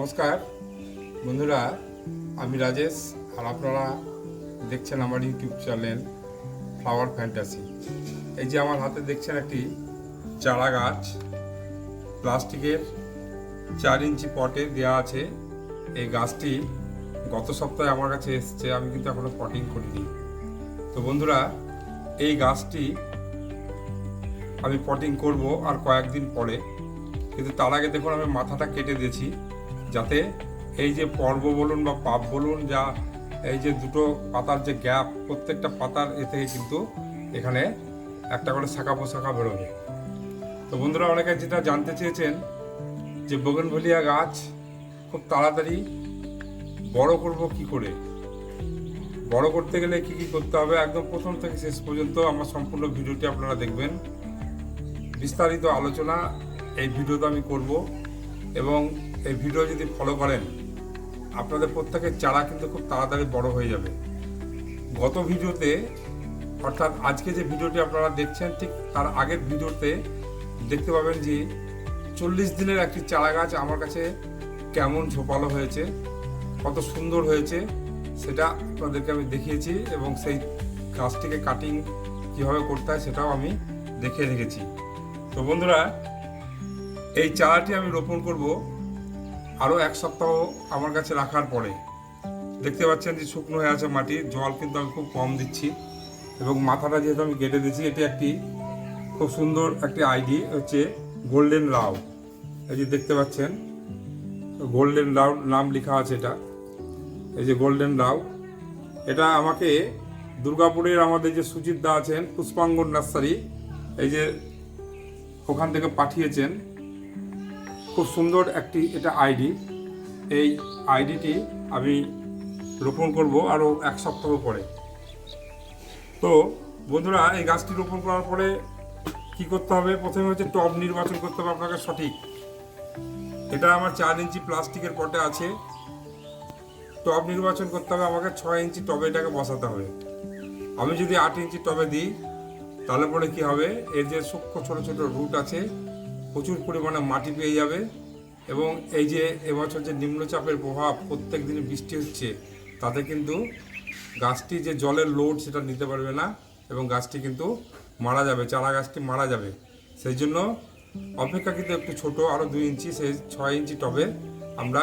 নমস্কার। বন্ধুরা, আমি রাজেশ আর আপনারা দেখছেন আমার ইউটিউব চ্যানেল ফ্লাওয়ার ফ্যান্টাসি এই যে আমার হাতে দেখছেন একটি চারা গাছ, প্লাস্টিকের চার ইঞ্চি পটে দেওয়া আছে। এই গাছটি গত সপ্তাহে আমার কাছে এসছে, আমি কিন্তু এখনও পটিং করিনি। তো বন্ধুরা, এই গাছটি আমি পটিং করব আর কয়েকদিন পরে। কিন্তু তার আগে দেখুন, আমি মাথাটা কেটে দিয়েছি। যাতে এই যে পর্ব বলুন বা পাপ বলুন, যা এই যে দুটো পাতার যে গ্যাপ, প্রত্যেকটা পাতার এ থেকে কিন্তু এখানে একটা করে শাখা পোশাখা বেরোবে। তো বন্ধুরা, অনেকে যেটা জানতে চেয়েছেন যে বগনভলিয়া গাছ খুব তাড়াতাড়ি বড় করব কি করে? বড় করতে গেলে কি কি করতে হবে? একদম প্রথম থেকে শেষ পর্যন্ত আমার সম্পূর্ণ ভিডিওটি আপনারা দেখবেন। বিস্তারিত আলোচনা এই ভিডিওতে আমি করব এবং এই ভিডিও যদি ফলো করেন, আপনাদের প্রত্যেকের চারা কিন্তু খুব তাড়াতাড়ি বড় হয়ে যাবে। গত ভিডিওতে, অর্থাৎ আজকে যে ভিডিওটি আপনারা দেখছেন, ঠিক তার আগের ভিডিওতে দেখতে পাবেন যে চল্লিশ দিনের একটি চারা গাছ আমার কাছে কেমন ঝোপালো হয়েছে, কত সুন্দর হয়েছে, সেটা আপনাদেরকে আমি দেখিয়েছি এবং সেই গাছটিকে কাটিং কীভাবে করতে হয় সেটাও আমি দেখিয়ে রেখেছি। তো বন্ধুরা, এই চারাটি আমি রোপণ করব আরও এক সপ্তাহ আমার কাছে রাখার পরে দেখতে পাচ্ছেন যে শুকনো হয়ে আছে মাটি, জল কিন্তু আমি খুব কম দিচ্ছি এবং মাথাটা যেহেতু আমি কেটে দিচ্ছি এটি একটি খুব সুন্দর একটি আইডি, হচ্ছে গোল্ডেন লাউ এই যে দেখতে পাচ্ছেন গোল্ডেন লাউ নাম লেখা আছে এটা। এই যে গোল্ডেন লাউ এটা আমাকে দুর্গাপুরের আমাদের যে সুচিত দা আছেন, পুষ্পাঙ্গন নার্সারি, এই যে ওখান থেকে পাঠিয়েছেন। খুব সুন্দর একটি এটা আইডি। এই আইডিটি আমি রোপণ করব আরও এক সপ্তাহ পরে। তো বন্ধুরা, এই গাছটি রোপণ করার পরে কি করতে হবে? প্রথমে হচ্ছে টব নির্বাচন করতে হবে আপনাকে সঠিক। এটা আমার চার ইঞ্চি প্লাস্টিকের পটে আছে। টব নির্বাচন করতে হবে, আমাকে ছয় ইঞ্চি টবে এটাকে বসাতে হবে। আমি যদি আট ইঞ্চি টবে দিই, তাহলে পরে কি হবে? এর যে সূক্ষ্ম ছোট ছোট রুট আছে প্রচুর পরিমাণে মাটি পেয়ে যাবে এবং এই যে এবছর যে নিম্নচাপের প্রভাব, প্রত্যেক দিন বৃষ্টি হচ্ছে, তাতে কিন্তু গাছটি যে জলের লোড সেটা নিতে পারবে না এবং গাছটি কিন্তু মারা যাবে, চারা গাছটি মারা যাবে। সেই জন্য অপেক্ষাকৃত একটু ছোট আরও দুই ইঞ্চি, সেই ছয় ইঞ্চি টবে আমরা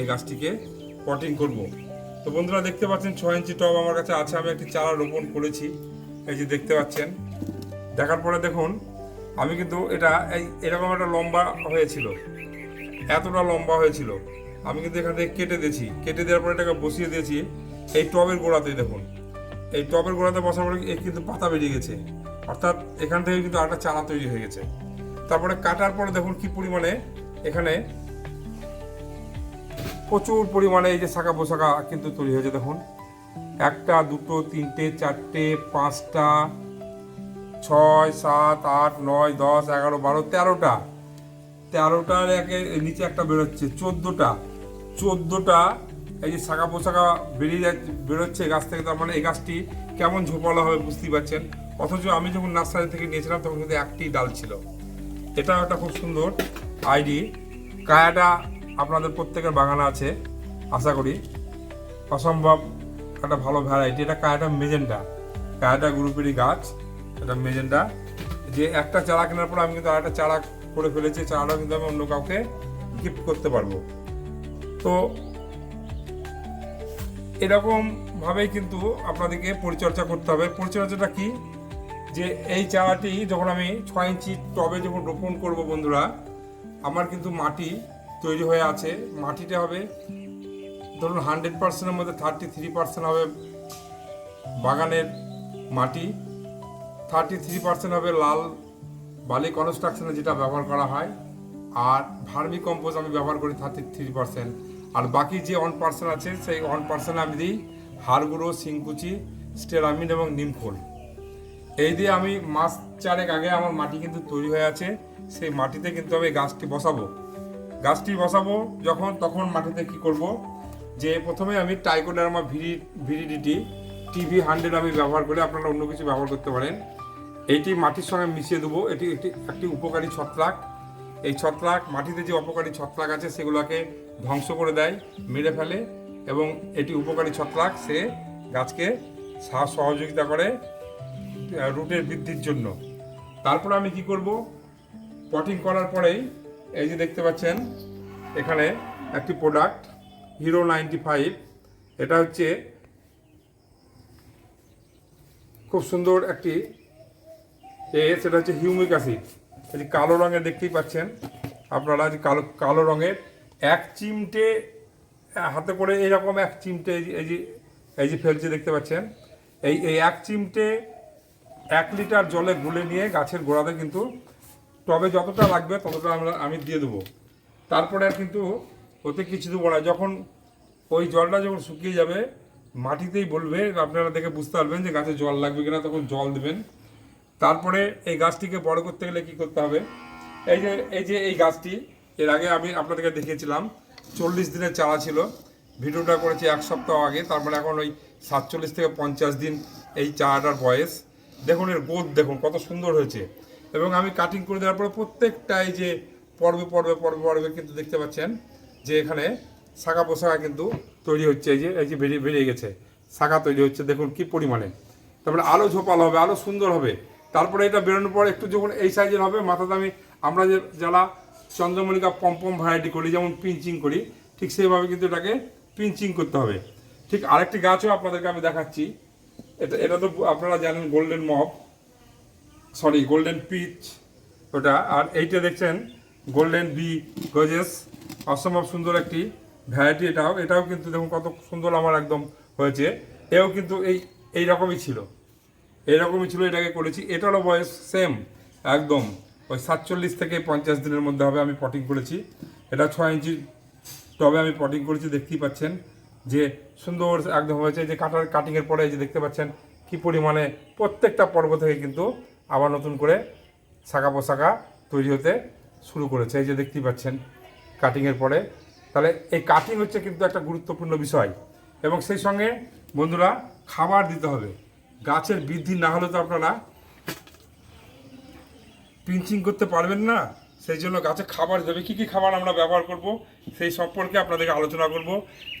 এই গাছটিকে পটিং করব। তো বন্ধুরা, দেখতে পাচ্ছেন ছয় ইঞ্চি টব আমার কাছে আছে, আমি একটি চারা রোপণ করেছি, এই যে দেখতে পাচ্ছেন। দেখার পরে দেখুন আমি কিন্তু এটা এই এরকম একটা লম্বা হয়েছিল। এতটা লম্বা হয়েছিল। আমি কিন্তু এখান থেকে কেটে দিয়েছি। কেটে দেওয়ার পরে এটাকে বসিয়ে দিয়েছি এই টবের গোড়াতে দেখুন। এই টবের গোড়াতে বসার পরে এর কিন্তু পাতা বেরিয়ে গেছে। অর্থাৎ এখান থেকে কিন্তু একটা চারা তৈরি হয়ে গেছে। তারপরে কাটার পরে দেখুন কি পরিমাণে এখানে প্রচুর পরিমাণে এই যে শাখা পোশাকা কিন্তু তৈরি হয়েছে দেখুন। একটা, দুটো, তিনটে, চারটে, পাঁচটা ছয়, সাত, আট, নয়, দশ, এগারো, বারো, তেরোটা। তেরোটার একে নিচে একটা বেরোচ্ছে, চোদ্দোটা। চোদ্দোটা এই যে শাখা পোশাকা বেরিয়ে যাচ্ছে, বেরোচ্ছে গাছ থেকে, তার মানে এই গাছটি কেমন ঝোপালো হবে বুঝতেই পারছেন? অথচ আমি যখন নার্সারি থেকে নিয়েছিলাম, তখন কিন্তু একটি ডাল ছিল। এটা একটা খুব সুন্দর আইডি। কায়াটা আপনাদের প্রত্যেকের বাগানে আছে, আশা করি। অসম্ভব একটা ভালো ভ্যারাইটি এটা কায়াটা মেজেন্টা। কায়াটা গ্রুপেরই গাছ। এটা মেজেন্ডা। যে একটা চারা কেনার পর আমি কিন্তু আরেকটা চারা করে ফেলেছি চারাটা কিন্তু আমি অন্য কাউকে গিফট করতে পারব। তো এরকম ভাবেই কিন্তু আপনাদেরকে পরিচর্যা করতে হবে। পরিচর্যাটা কি? যে এই চারাটি যখন আমি ছয় ইঞ্চি টবে যখন রোপণ করব বন্ধুরা, আমার কিন্তু মাটি তৈরি হয়ে আছে। মাটিটা হবে, ধরুন হান্ড্রেড পার্সেন্টের মধ্যে থার্টি থ্রি পার্সেন্ট হবে বাগানের মাটি। থার্টি থ্রি পার্সেন্ট হবে লাল বালি কনস্ট্রাকশনে যেটা ব্যবহার করা হয়, আর ভার্মি কম্পোজ আমি ব্যবহার করি থার্টি থ্রি পার্সেন্ট আর বাকি যে ওয়ান পার্সেন্ট আছে, সেই ওয়ান পার্সেন্ট আমি দিই হাড়গুঁড়ো সিংকুচি স্টেরামিন এবং নিমখোল এই দিয়ে আমি মাস চারেক আগে আমার মাটি কিন্তু তৈরি হয়ে আছে, সেই মাটিতে কিন্তু আমি গাছটি বসাবো। গাছটি বসাবো যখন, তখন মাটিতে কি করব? যে প্রথমে আমি টাইকোডার্মা ভিডি ভিডিডিটি টিভি হান্ড্রেড আমি ব্যবহার করে আপনারা অন্য কিছু ব্যবহার করতে পারেন। এইটি মাটির সঙ্গে মিশিয়ে দেবো। এটি একটি একটি উপকারী ছত্রাক। এই ছত্রাক, মাটিতে যে অপকারী ছত্রাক আছে, সেগুলোকে ধ্বংস করে দেয়, মেরে ফেলে এবং এটি উপকারী ছত্রাক। সে গাছকে সহযোগিতা করে রুটের বৃদ্ধির জন্য। তারপর আমি কি করব? পটিং করার পরেই, এই যে দেখতে পাচ্ছেন, এখানে একটি প্রোডাক্ট হিরো নাইনটি ফাইভ এটা হচ্ছে খুব সুন্দর একটি এ, সেটা হচ্ছে হিউমিক অ্যাসিড। এই যে কালো রঙের দেখতেই পাচ্ছেন আপনারা, যে কালো কালো রঙের এক চিমটে, হাতে করে এইরকম এক চিমটে এই যে এই যে ফেলছে দেখতে পাচ্ছেন। এই এই এক চিমটে এক লিটার জলে গুলে নিয়ে গাছের গোড়াতে কিন্তু টবে যতটা লাগবে ততটা আমরা, আমি দিয়ে দেবো। তারপরে আর কিন্তু ওতে কিছু দেবো না। যখন ওই জলটা যখন শুকিয়ে যাবে, মাটিতেই বলবে, আপনারা দেখে বুঝতে পারবেন যে গাছে জল লাগবে কিনা, তখন জল দেবেন। তারপরে এই গাছটিকে বড় করতে গেলে কি করতে হবে? এই যে এই যে এই গাছটি, এর আগে আমি আপনাদেরকে দেখিয়েছিলাম, চল্লিশ দিনের চারা ছিল। ভিডিওটা করেছি এক সপ্তাহ আগে, তারপরে এখন ওই সাতচল্লিশ থেকে পঞ্চাশ দিন এই চারাটার বয়স। দেখুন, এর গোদ দেখুন, কত সুন্দর হয়েছে। এবং আমি কাটিং করে দেওয়ার পরে প্রত্যেকটা এই যে পর্বে পর্বে পর্বে পর্বে কিন্তু দেখতে পাচ্ছেন যে এখানে শাখা পোশাকা কিন্তু তৈরি হচ্ছে। এই যে এই যে বেরিয়ে বেরিয়ে গেছে, শাখা তৈরি হচ্ছে। দেখুন কি পরিমাণে। তারপরে আলো ঝোপালো হবে, আলো সুন্দর হবে। তারপরে এটা বেরোনোর পর একটু যখন এই সাইজের হবে, মাথাতে আমি, আমরা যে যারা চন্দ্রমল্লিকা পম্পম ভ্যারাইটি করি, যেমন পিঞ্চিং করি, ঠিক সেইভাবে কিন্তু এটাকে পিঞ্চিং করতে হবে। ঠিক আরেকটি গাছও আপনাদেরকে আমি দেখাচ্ছি। এটা এটা তো আপনারা জানেন golden mop sorry golden peach ওটা। আর এইটা দেখছেন গোল্ডেন বি গজেস অসম্ভব সুন্দর একটি ভ্যারাইটি এটাও। এটাও কিন্তু দেখুন কত সুন্দর আমার একদম হয়েছে। এও কিন্তু এই এই রকমই ছিল। এইরকমই ছিল এটাকে করেছি। এটারও বয়স সেম একদম। ওই সাতচল্লিশ থেকে পঞ্চাশ দিনের মধ্যে হবে আমি পটিং করেছি। এটা ছয় ইঞ্চি টবে আমি পটিং করেছি, দেখতেই পাচ্ছেন যে সুন্দর একদম হয়েছে। যে কাটার কাটিংয়ের পরে যে দেখতে পাচ্ছেন কি পরিমাণে প্রত্যেকটা পর্ব থেকে কিন্তু আবার নতুন করে শাখা পোশাকা তৈরি হতে শুরু করেছে। এই যে দেখতেই পাচ্ছেন কাটিংয়ের পরে। তাহলে এই কাটিং হচ্ছে কিন্তু একটা গুরুত্বপূর্ণ বিষয় এবং সেই সঙ্গে বন্ধুরা খাবার দিতে হবে। গাছের বৃদ্ধি না হলে তো আপনারা পিঞ্চিং করতে পারবেন না। সেই জন্য গাছে খাবার দেবে কী কী খাবার আমরা ব্যবহার করব, সেই সম্পর্কে আপনাদেরকে আলোচনা করব।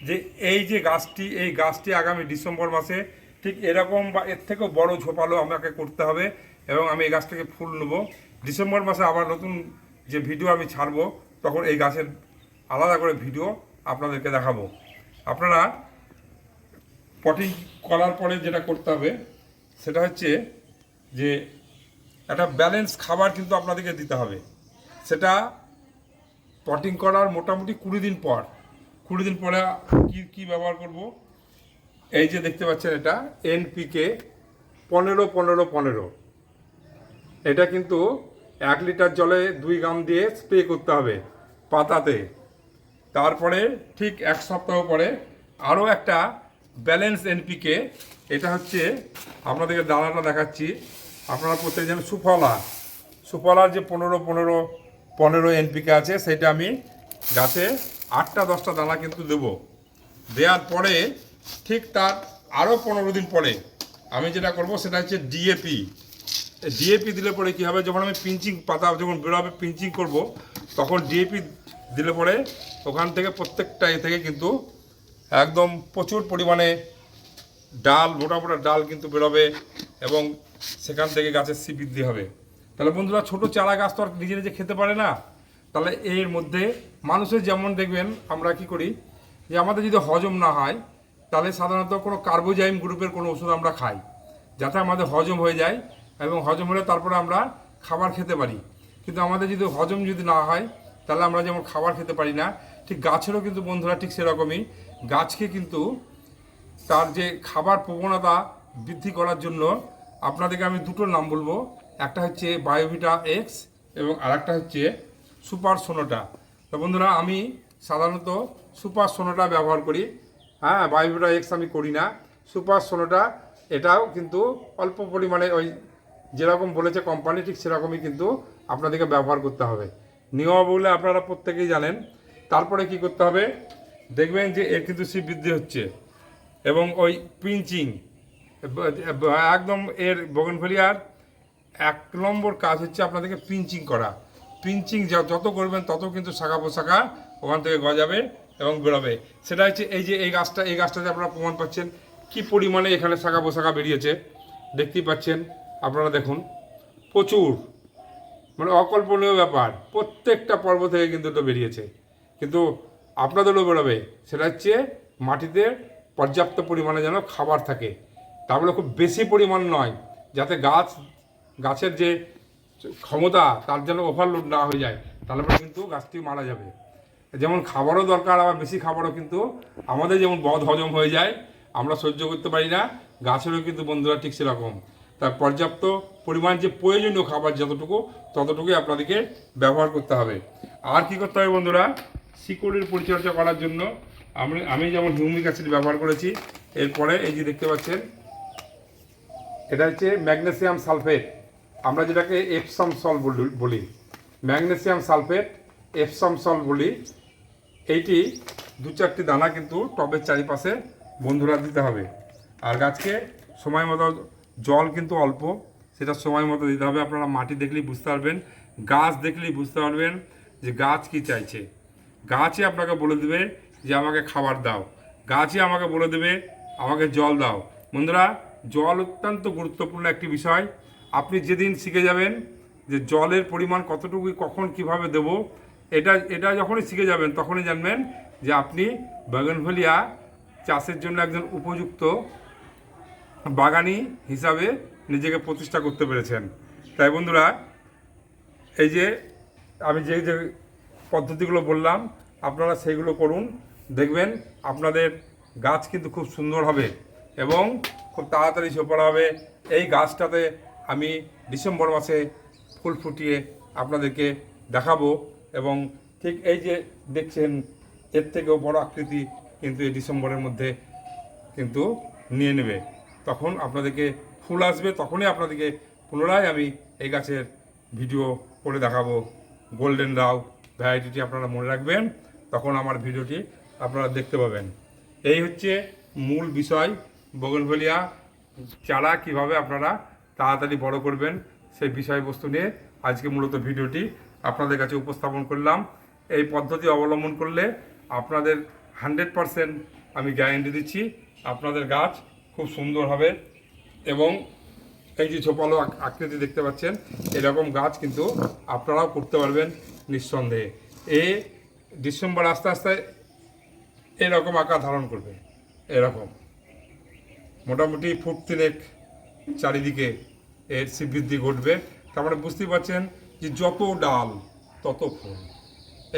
যে এই যে গাছটি, এই গাছটি আগামী ডিসেম্বর মাসে ঠিক এরকম বা এর থেকেও বড় ঝোপালো আমাকে করতে হবে এবং আমি এই গাছটাকে ফুল নেব। ডিসেম্বর মাসে আবার নতুন যে ভিডিও আমি ছাড়বো, তখন এই গাছের আলাদা করে ভিডিও আপনাদেরকে দেখাবো। আপনারা পটিং করার পরে যেটা করতে হবে, সেটা হচ্ছে যে একটা ব্যালেন্স খাবার কিন্তু আপনাদেরকে দিতে হবে। সেটা পটিং করার মোটামুটি কুড়ি দিন পর, কুড়ি দিন পরে কি কি ব্যবহার করব? এই যে দেখতে পাচ্ছেন এটা এনপিকে পনেরো পনেরো পনেরো। এটা কিন্তু এক লিটার জলে দুই গ্রাম দিয়ে স্প্রে করতে হবে পাতাতে। তারপরে ঠিক এক সপ্তাহ পরে আরও একটা ব্যালেন্স এনপিকে এটা হচ্ছে আপনাদেরকে দানাটা দেখাচ্ছি। আপনারা প্রত্যেক যেন সুফলা। সুফলার যে পনেরো পনেরো পনেরো এনপিকে আছে, সেটা আমি গাছে আটটা দশটা দানা কিন্তু দেব। দেওয়ার পরে ঠিক তার আরও পনেরো দিন পরে আমি যেটা করব, সেটা হচ্ছে ডিএপি ডিএপি দিলে পরে কী হবে, যখন আমি পিঞ্চিং পাতা, যখন বেরোবে পিঞ্চিং করব, তখন ডিএপি দিলে পরে ওখান থেকে প্রত্যেকটা এ থেকে কিন্তু একদম প্রচুর পরিমাণে ডাল, মোটা মোটা ডাল কিন্তু বেরোবে এবং সেখান থেকে গাছের সি বৃদ্ধি হবে। তাহলে বন্ধুরা, ছোট চারা গাছ তো আর নিজে নিজে খেতে পারে না। তাহলে এর মধ্যে মানুষের যেমন দেখবেন, আমরা কি করি যে আমাদের যদি হজম না হয়, তাহলে সাধারণত কোনো কার্বোজাইম গ্রুপের কোনো ওষুধ আমরা খাই, যাতে আমাদের হজম হয়ে যায় এবং হজম হলে তারপরে আমরা খাবার খেতে পারি। কিন্তু আমাদের যদি হজম যদি না হয়, তাহলে আমরা যেমন খাবার খেতে পারি না, ঠিক গাছেরও কিন্তু বন্ধুরা ঠিক সেরকমই গাছকে কিন্তু তার যে খাবার প্রবণতা বৃদ্ধি করার জন্য আপনাদেরকে আমি দুটো নাম বলব। একটা হচ্ছে বায়োভিটা এক্স এবং আরেকটা হচ্ছে সুপার সোনোটা তো বন্ধুরা, আমি সাধারণত সুপার সোনোটা ব্যবহার করি। হ্যাঁ বায়োভিটা এক্স আমি করি না। সুপার সোনোটা এটাও কিন্তু অল্প পরিমাণে ওই যেরকম বলেছে কোম্পানি ঠিক সেরকমই কিন্তু আপনাদেরকে ব্যবহার করতে হবে। নিয়মাবলী আপনারা প্রত্যেকেই জানেন। তারপরে কি করতে হবে? দেখবেন যে এর কিন্তু সি বৃদ্ধি হচ্ছে। এবং ওই পিঞ্চিং, একদম এর বগনভেলিয়ার এক নম্বর কাজ হচ্ছে আপনাদেরকে পিঞ্চিং করা। পিঞ্চিং যত করবেন তত কিন্তু শাখা পোশাখা ওখান থেকে গজাবে এবং বেরোবে। সেটা হচ্ছে এই যে এই গাছটা, এই গাছটাতে আপনারা প্রমাণ পাচ্ছেন কি পরিমাণে এখানে শাখা পোশাখা বেরিয়েছে। দেখতেই পাচ্ছেন, আপনারা দেখুন, প্রচুর। মানে অকল্পনীয় ব্যাপার। প্রত্যেকটা পর্ব থেকে কিন্তু এটা বেরিয়েছে। কিন্তু আপনাদেরও বেরোবে। সেটা হচ্ছে মাটিতে পর্যাপ্ত পরিমাণে যেন খাবার থাকে। তারপরে খুব বেশি পরিমাণ নয়, যাতে গাছ, গাছের যে ক্ষমতা, তার যেন ওভারলোড না হয়ে যায়। তাহলে পরে কিন্তু গাছটি মারা যাবে। যেমন খাবারও দরকার, আবার বেশি খাবারও কিন্তু আমাদের যেমন বদ হজম হয়ে যায়, আমরা সহ্য করতে পারি না, গাছেরও কিন্তু বন্ধুরা ঠিক সেরকম। তার পর্যাপ্ত পরিমাণ যে প্রয়োজনীয় খাবার যতটুকু, ততটুকুই আপনাদেরকে ব্যবহার করতে হবে। আর কি করতে হবে বন্ধুরা? শিকড়ের পরিচর্যা করার জন্য আমি আমি যেমন হিউমিক অ্যাসিড ব্যবহার করেছি, এরপরে এই যে দেখতে পাচ্ছেন, এটা হচ্ছে ম্যাগনেসিয়াম সালফেট। আমরা যেটাকে এপসাম সল বলি- ম্যাগনেসিয়াম সালফেট এপসাম সল বলি। এইটি দু চারটি দানা কিন্তু টবের চারিপাশে বন্ধুরা দিতে হবে। আর গাছকে সময় মতো, জল কিন্তু অল্প, সেটা সময় মতো দিতে হবে। আপনারা মাটি দেখলেই বুঝতে পারবেন, গাছ দেখলেই বুঝতে পারবেন যে গাছ কি চাইছে। গাছই আপনাকে বলে দেবে যে আমাকে খাবার দাও। গাছই আমাকে বলে দেবে, আমাকে জল দাও। বন্ধুরা, জল অত্যন্ত গুরুত্বপূর্ণ একটি বিষয়। আপনি যেদিন শিখে যাবেন যে জলের পরিমাণ কতটুকু কখন কীভাবে দেব, এটা এটা যখনই শিখে যাবেন, তখনই জানবেন যে আপনি বাগানভলিয়া চাষের জন্য একজন উপযুক্ত বাগানি হিসাবে নিজেকে প্রতিষ্ঠা করতে পেরেছেন। তাই বন্ধুরা, এই যে আমি যে যে পদ্ধতিগুলো বললাম, আপনারা সেইগুলো করুন। দেখবেন আপনাদের গাছ কিন্তু খুব সুন্দর হবে এবং খুব তাড়াতাড়ি ঝোপড়া হবে। এই গাছটাতে আমি ডিসেম্বর মাসে ফুল ফুটিয়ে আপনাদেরকে দেখাবো এবং ঠিক এই যে দেখছেন, এর থেকেও বড় আকৃতি কিন্তু এই ডিসেম্বরের মধ্যে কিন্তু নিয়ে নেবে। তখন আপনাদেরকে ফুল আসবে, তখনই আপনাদেরকে পুনরায় আমি এই গাছের ভিডিও করে দেখাবো। গোল্ডেন রাও ভ্যারাইটিটি আপনারা মনে রাখবেন, তখন আমার ভিডিওটি আপনারা দেখতে পাবেন। এই হচ্ছে মূল বিষয় বগনভলিয়া চারা কীভাবে আপনারা তাড়াতাড়ি বড় করবেন, সেই বিষয়বস্তু নিয়ে আজকে মূলত ভিডিওটি আপনাদের কাছে উপস্থাপন করলাম। এই পদ্ধতি অবলম্বন করলে আপনাদের হান্ড্রেড পারসেন্ট আমি গ্যারেন্টি দিচ্ছি, আপনাদের গাছ খুব সুন্দর হবে এবং এই যে ছোপালো আকৃতি দেখতে পাচ্ছেন, এরকম গাছ কিন্তু আপনারাও করতে পারবেন। নিঃসন্দেহে। এ ডিসেম্বর আস্তে আস্তে এরকম আকার ধারণ করবে, এরকম। মোটামুটি ফুট তিনেক চারিদিকে এর শ্রীবৃদ্ধি ঘটবে। তার মানে বুঝতেই পারছেন যে যত ডাল, তত ফুল।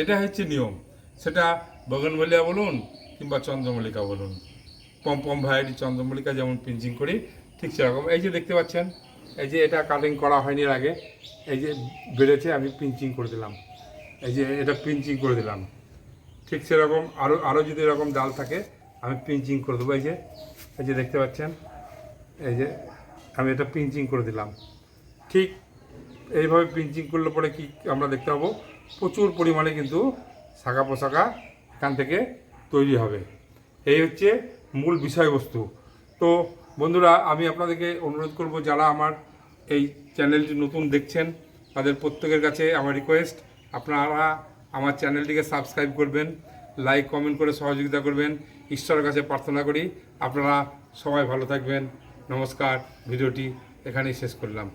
এটা হচ্ছে নিয়ম। সেটা বগনমল্লিয়া বলুন কিংবা চন্দ্রমল্লিকা বলুন। পম পম ভ্যারাইটি চন্দ্রমল্লিকা যেমন পিঞ্চিং করি, ঠিক সেরকম। এই যে দেখতে পাচ্ছেন, এই যে এটা কাটিং করা হয়নি আগে, এই যে বেড়েছে, আমি পিঞ্চিং করে দিলাম। এই যে এটা পিঞ্চিং করে দিলাম। ঠিক সেরকম আরও আরও যদি এরকম ডাল থাকে, আমি পিঞ্চিং করে দেবো। এই যে এই যে দেখতে পাচ্ছেন? এই যে আমি এটা পিঞ্চিং করে দিলাম। ঠিক এইভাবে পিঞ্চিং করলে পরে কি আমরা দেখতে পাবো? প্রচুর পরিমাণে কিন্তু শাখা পোশাকা এখান থেকে তৈরি হবে। এই হচ্ছে মূল বিষয়বস্তু। তো বন্ধুরা, আমি আপনাদেরকে অনুরোধ করব, যারা আমার এই চ্যানেলটি নতুন দেখছেন, তাদের প্রত্যেকের কাছে আমার রিকোয়েস্ট আপনারা আমার চ্যানেলটিকে সাবস্ক্রাইব করবেন, লাইক, কমেন্ট করে সহযোগিতা করবেন। ঈশ্বরের কাছে প্রার্থনা করি, আপনারা সবাই ভালো থাকবেন। নমস্কার, ভিডিওটি এখানেই শেষ করলাম।